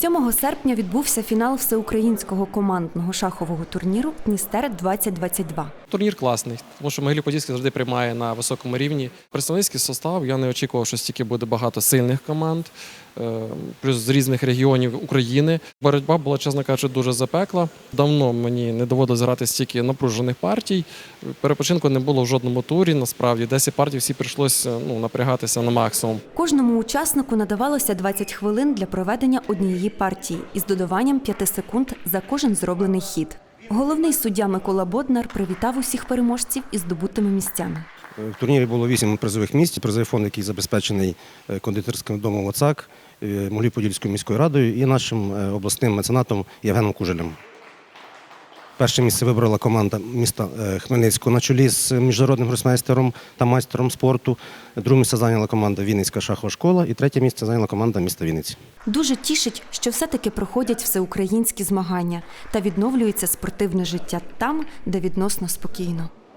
7 серпня відбувся фінал всеукраїнського командного шахового турніру Дністер 2022 Турнір класний, тому що Могилів-Подільський завжди приймає на високому рівні. Представницький состав я не очікував, що стільки буде багато сильних команд, е, плюс з різних регіонів України. Боротьба була, чесно кажучи, дуже запекла. Давно мені не доводилось грати стільки напружених партій. Перепочинку не було в жодному турі. Насправді 10 партій всі прийшлося ну, напрягатися на максимум. Кожному учаснику надавалося 20 хвилин для проведення однієї партії із додаванням 5 секунд за кожен зроблений хід. Головний суддя Микола Боднар привітав усіх переможців із здобутими місцями. В турнірі було вісім призових місць. Призовий фонд, який забезпечений е, кондитерським домом ОЦАК, е, Могилів-Подільською міською радою і нашим е, обласним меценатом Євгеном Кужелем. Перше місце вибрала команда міста е, Хмельницького на чолі з міжнародним гросмейстером та майстером спорту. Друге місце зайняла команда Вінницька шахова школа і третє місце зайняла команда міста Вінниці. Дуже тішить, що все-таки проходять всеукраїнські змагання та відновлюється спортивне життя там, де відносно спокійно.